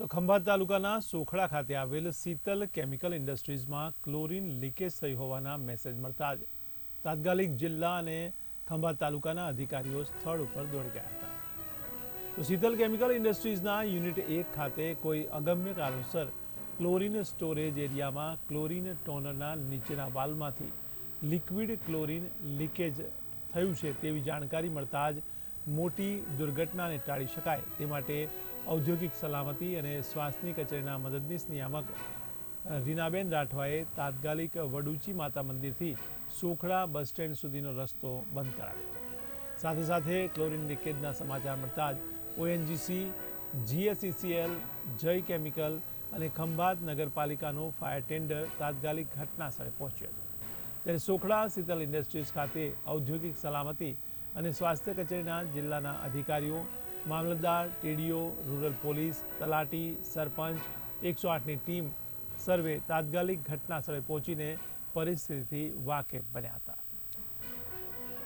તો ખંભાત તાલુકાના સોખડા ખાતે આવેલ શીતલ કેમિકલ ઇન્ડસ્ટ્રીઝમાં ક્લોરીન લીકેજ થઈ હોવાના મેસેજ મળતા જ તાત્કાલિક જિલ્લા અને ખંભાત તાલુકાના અધિકારીઓ સ્થળ ઉપર દોડી ગયા હતા. તો શીતલ કેમિકલ ઇન્ડસ્ટ્રીઝના યુનિટ એક ખાતે કોઈ અગમ્ય કારણસર ક્લોરીન સ્ટોરેજ એરિયામાં ક્લોરીન ટોનરના નીચેના વાલમાંથી લિક્વિડ ક્લોરીન લીકેજ થયું છે તેવી જાણકારી મળતા જ મોટી દુર્ઘટનાને ટાળી શકાય તે માટે ઔદ્યોગિક સલામતી અને સ્વાસ્થ્યની કચેરીના મદદનીશ નિયામક રીનાબેન રાઠવાએ તાત્કાલિક વડુચી માતા મંદિરથી સોખડા બસ સ્ટેન્ડ સુધીનો રસ્તો બંધ કરાવ્યો સાથે સાથે ક્લોરિન લીકેજના સમાચાર મળતા જ ઓએનજીસી જીએસસીસીએલ જય કેમિકલ અને ખંભાત નગરપાલિકાનું ફાયર ટેન્ડર તાત્કાલિક ઘટના સ્થળે પહોંચ્યું હતું. ત્યારે સોખડા શીતલ ઇન્ડસ્ટ્રીઝ ખાતે ઔદ્યોગિક સલામતી અને સ્વાસ્થ્ય કચેરીના જિલ્લાના અધિકારીઓ મામલતદાર, ટીડીઓ, રૂરલ પોલીસ, તલાટી સરપંચ, એકસો આઠની ટીમ સર્વે તાત્કાલિક ઘટના સ્થળે પહોંચીને પરિસ્થિતિથી વાકેફ બન્યા હતા.